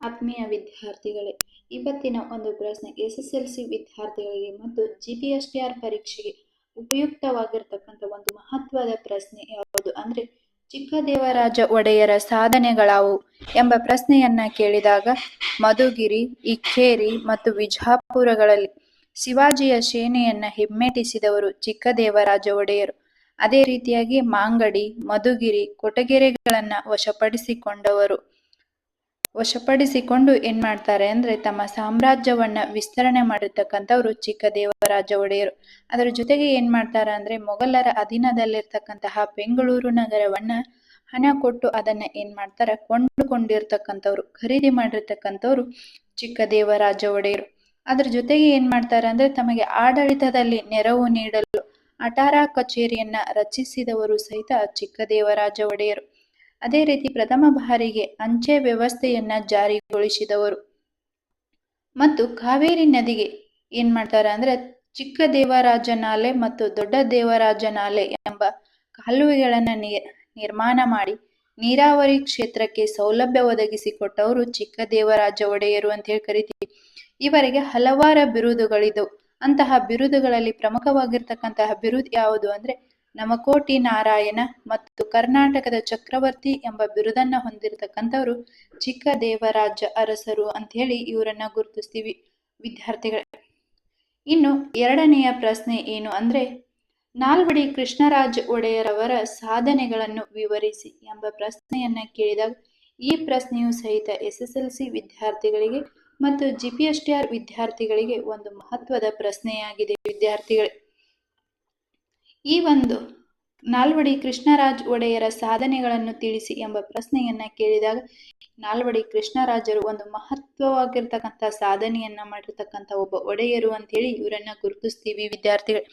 ಆತ್ಮೀಯ ವಿದ್ಯಾರ್ಥಿಗಳೇ, ಇವತ್ತಿನ ಒಂದು ಪ್ರಶ್ನೆ. ಎಸ್ ಎಸ್ ಎಲ್ ಸಿ ವಿದ್ಯಾರ್ಥಿಗಳಿಗೆ ಮತ್ತು G P S T R ಪರೀಕ್ಷೆಗೆ ಉಪಯುಕ್ತವಾಗಿರ್ತಕ್ಕಂಥ ಒಂದು ಮಹತ್ವದ ಪ್ರಶ್ನೆ ಯಾವುದು ಅಂದ್ರೆ, ಚಿಕ್ಕದೇವರಾಜ ಒಡೆಯರ ಸಾಧನೆಗಳಾವು ಎಂಬ ಪ್ರಶ್ನೆಯನ್ನ ಕೇಳಿದಾಗ, ಮಧುಗಿರಿ, ಇಕ್ಕೇರಿ ಮತ್ತು ವಿಜಾಪುರಗಳಲ್ಲಿ ಶಿವಾಜಿಯ ಸೇನೆಯನ್ನ ಹಿಮ್ಮೆಟ್ಟಿಸಿದವರು ಚಿಕ್ಕದೇವರಾಜ ಒಡೆಯರು. ಅದೇ ರೀತಿಯಾಗಿ ಮಾಂಗಡಿ, ಮಧುಗಿರಿ, ಕೊಟಗೆರೆಗಳನ್ನ ವಶಪಡಿಸಿಕೊಂಡವರು. ವಶಪಡಿಸಿಕೊಂಡು ಏನ್ ಮಾಡ್ತಾರೆ ಅಂದ್ರೆ ತಮ್ಮ ಸಾಮ್ರಾಜ್ಯವನ್ನ ವಿಸ್ತರಣೆ ಮಾಡಿರ್ತಕ್ಕಂಥವ್ರು ಚಿಕ್ಕದೇವರಾಜ ಒಡೆಯರು. ಅದರ ಜೊತೆಗೆ ಏನ್ ಮಾಡ್ತಾರೆ ಅಂದ್ರೆ ಮೊಘಲರ ಅಧೀನದಲ್ಲಿರ್ತಕ್ಕಂತಹ ಬೆಂಗಳೂರು ನಗರವನ್ನ ಹಣ ಕೊಟ್ಟು ಅದನ್ನ ಏನ್ ಮಾಡ್ತಾರೆ ಕೊಂಡುಕೊಂಡಿರ್ತಕ್ಕಂಥವ್ರು, ಖರೀದಿ ಮಾಡಿರ್ತಕ್ಕಂಥವ್ರು ಚಿಕ್ಕದೇವರಾಜ ಒಡೆಯರು. ಅದ್ರ ಜೊತೆಗೆ ಏನ್ ಮಾಡ್ತಾರೆ ಅಂದ್ರೆ ತಮಗೆ ಆಡಳಿತದಲ್ಲಿ ನೆರವು ನೀಡಲು, ಅಟಾರ ಕಚೇರಿಯನ್ನ ರಚಿಸಿದವರು ಸಹಿತ ಚಿಕ್ಕದೇವರಾಜ ಒಡೆಯರು. ಅದೇ ರೀತಿ ಪ್ರಥಮ ಬಾರಿಗೆ ಅಂಚೆ ವ್ಯವಸ್ಥೆಯನ್ನ ಜಾರಿಗೊಳಿಸಿದವರು. ಮತ್ತು ಕಾವೇರಿ ನದಿಗೆ ಏನ್ ಮಾಡ್ತಾರೆ ಅಂದ್ರೆ ಚಿಕ್ಕ ದೇವರಾಜ ನಾಲೆ ಮತ್ತು ದೊಡ್ಡ ದೇವರಾಜ ನಾಲೆ ಎಂಬ ಕಾಲುವೆಗಳನ್ನ ನಿರ್ಮಾಣ ಮಾಡಿ ನೀರಾವರಿ ಕ್ಷೇತ್ರಕ್ಕೆ ಸೌಲಭ್ಯ ಒದಗಿಸಿಕೊಟ್ಟವರು ಚಿಕ್ಕ ದೇವರಾಜ ಒಡೆಯರು ಅಂತ ಹೇಳಿ ಕರಿತೀವಿ. ಇವರಿಗೆ ಹಲವಾರು ಬಿರುದುಗಳಿದ್ದವು ಅಂತಹ ಬಿರುದುಗಳಲ್ಲಿ ಪ್ರಮುಖವಾಗಿರ್ತಕ್ಕಂತಹ ಬಿರುದು ಯಾವುದು ಅಂದ್ರೆ ನಮಕೋಟಿ ನಾರಾಯಣ ಮತ್ತು ಕರ್ನಾಟಕದ ಚಕ್ರವರ್ತಿ ಎಂಬ ಬಿರುದನ್ನ ಹೊಂದಿರತಕ್ಕಂಥವ್ರು ಚಿಕ್ಕ ದೇವರಾಜ ಅರಸರು ಅಂತ ಹೇಳಿ ಇವರನ್ನ ಗುರುತಿಸ್ತೀವಿ. ವಿದ್ಯಾರ್ಥಿಗಳೇ, ಇನ್ನು ಎರಡನೆಯ ಪ್ರಶ್ನೆ ಏನು ಅಂದ್ರೆ, ನಾಲ್ವಡಿ ಕೃಷ್ಣರಾಜ ಒಡೆಯರವರ ಸಾಧನೆಗಳನ್ನು ವಿವರಿಸಿ ಎಂಬ ಪ್ರಶ್ನೆಯನ್ನ ಕೇಳಿದಾಗ, ಈ ಪ್ರಶ್ನೆಯು ಸಹಿತ ಎಸ್ ಎಸ್ ಎಲ್ ಸಿ ವಿದ್ಯಾರ್ಥಿಗಳಿಗೆ ಮತ್ತು ಜಿ ಪಿ ವಿದ್ಯಾರ್ಥಿಗಳಿಗೆ ಒಂದು ಮಹತ್ವದ ಪ್ರಶ್ನೆಯಾಗಿದೆ. ವಿದ್ಯಾರ್ಥಿಗಳೇ ಈ ಒಂದು ನಾಲ್ವಡಿ ಕೃಷ್ಣರಾಜ್ ಒಡೆಯರ ಸಾಧನೆಗಳನ್ನು ತಿಳಿಸಿ ಎಂಬ ಪ್ರಶ್ನೆಯನ್ನ ಕೇಳಿದಾಗ, ನಾಲ್ವಡಿ ಕೃಷ್ಣರಾಜರು ಒಂದು ಮಹತ್ವವಾಗಿರ್ತಕ್ಕಂಥ ಸಾಧನೆಯನ್ನ ಮಾಡಿರ್ತಕ್ಕಂಥ ಒಬ್ಬ ಒಡೆಯರು ಅಂತೇಳಿ ಇವರನ್ನ ಗುರುತಿಸ್ತೀವಿ ವಿದ್ಯಾರ್ಥಿಗಳು.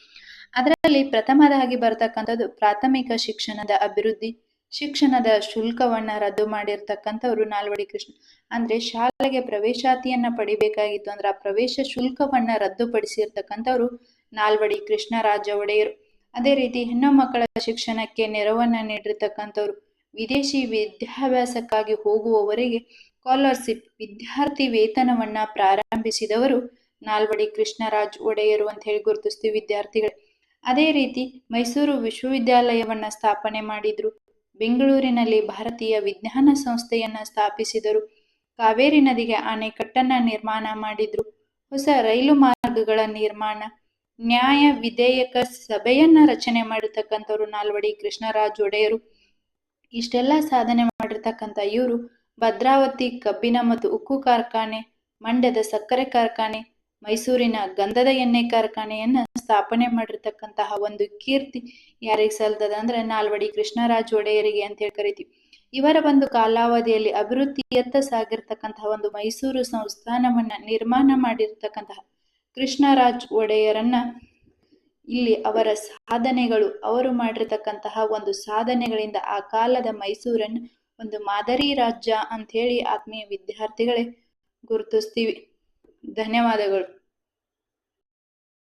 ಅದರಲ್ಲಿ ಪ್ರಥಮದಾಗಿ ಬರ್ತಕ್ಕಂಥದ್ದು ಪ್ರಾಥಮಿಕ ಶಿಕ್ಷಣದ ಅಭಿವೃದ್ಧಿ, ಶಿಕ್ಷಣದ ಶುಲ್ಕವನ್ನ ರದ್ದು ಮಾಡಿರ್ತಕ್ಕಂಥವ್ರು ನಾಲ್ವಡಿ ಕೃಷ್ಣ. ಅಂದ್ರೆ ಶಾಲೆಗೆ ಪ್ರವೇಶಾತಿಯನ್ನ ಪಡಿಬೇಕಾಗಿತ್ತು ಅಂದ್ರೆ ಆ ಪ್ರವೇಶ ಶುಲ್ಕವನ್ನ ರದ್ದುಪಡಿಸಿರ್ತಕ್ಕಂಥವ್ರು ನಾಲ್ವಡಿ ಕೃಷ್ಣರಾಜ ಒಡೆಯರು. ಅದೇ ರೀತಿ ಹೆಣ್ಣು ಮಕ್ಕಳ ಶಿಕ್ಷಣಕ್ಕೆ ನೆರವನ್ನ ನೀಡಿರ್ತಕ್ಕಂಥವ್ರು. ವಿದೇಶಿ ವಿದ್ಯಾಭ್ಯಾಸಕ್ಕಾಗಿ ಹೋಗುವವರಿಗೆ ಸ್ಕಾಲರ್ಶಿಪ್, ವಿದ್ಯಾರ್ಥಿ ವೇತನವನ್ನ ಪ್ರಾರಂಭಿಸಿದವರು ನಾಲ್ವಡಿ ಕೃಷ್ಣರಾಜ್ ಒಡೆಯರು ಅಂತ ಹೇಳಿ ಗುರುತಿಸ್ತೀವಿ ವಿದ್ಯಾರ್ಥಿಗಳು. ಅದೇ ರೀತಿ ಮೈಸೂರು ವಿಶ್ವವಿದ್ಯಾಲಯವನ್ನ ಸ್ಥಾಪನೆ ಮಾಡಿದ್ರು. ಬೆಂಗಳೂರಿನಲ್ಲಿ ಭಾರತೀಯ ವಿಜ್ಞಾನ ಸಂಸ್ಥೆಯನ್ನ ಸ್ಥಾಪಿಸಿದರು. ಕಾವೇರಿ ನದಿಗೆ ಆಣೆಕಟ್ಟನ್ನ ನಿರ್ಮಾಣ ಮಾಡಿದ್ರು. ಹೊಸ ರೈಲು ಮಾರ್ಗಗಳ ನಿರ್ಮಾಣ ನ್ಯಾಯ ವಿಧೇಯಕ ಸಭೆಯನ್ನ ರಚನೆ ಮಾಡಿರ್ತಕ್ಕಂಥವ್ರು ನಾಲ್ವಡಿ ಕೃಷ್ಣರಾಜ್ ಒಡೆಯರು. ಇಷ್ಟೆಲ್ಲ ಸಾಧನೆ ಮಾಡಿರ್ತಕ್ಕಂಥ ಇವರು ಭದ್ರಾವತಿ ಕಬ್ಬಿನ ಮತ್ತು ಉಕ್ಕು ಕಾರ್ಖಾನೆ, ಮಂಡ್ಯದ ಸಕ್ಕರೆ ಕಾರ್ಖಾನೆ, ಮೈಸೂರಿನ ಗಂಧದ ಎಣ್ಣೆ ಕಾರ್ಖಾನೆಯನ್ನ ಸ್ಥಾಪನೆ ಮಾಡಿರ್ತಕ್ಕಂತಹ ಒಂದು ಕೀರ್ತಿ ಯಾರಿಗೆ ಸಲ್ತದ ಅಂದ್ರೆ ನಾಲ್ವಡಿ ಕೃಷ್ಣರಾಜ್ ಒಡೆಯರಿಗೆ ಅಂತ ಹೇಳಿ ಕರಿತೀವಿ. ಇವರ ಒಂದು ಕಾಲಾವಧಿಯಲ್ಲಿ ಅಭಿವೃದ್ಧಿಯತ್ತ ಸಾಗಿರ್ತಕ್ಕಂತಹ ಒಂದು ಮೈಸೂರು ಸಂಸ್ಥಾನವನ್ನ ನಿರ್ಮಾಣ ಮಾಡಿರ್ತಕ್ಕಂತಹ ಕೃಷ್ಣರಾಜ್ ಒಡೆಯರನ್ನ ಇಲ್ಲಿ ಅವರ ಸಾಧನೆಗಳು, ಅವರು ಮಾಡಿರ್ತಕ್ಕಂತಹ ಒಂದು ಸಾಧನೆಗಳಿಂದ ಆ ಕಾಲದ ಮೈಸೂರನ್ನು ಒಂದು ಮಾದರಿ ರಾಜ್ಯ ಹೇಳಿ ಆತ್ಮೀಯ ವಿದ್ಯಾರ್ಥಿಗಳೇ ಗುರುತಿಸ್ತೀವಿ. ಧನ್ಯವಾದಗಳು.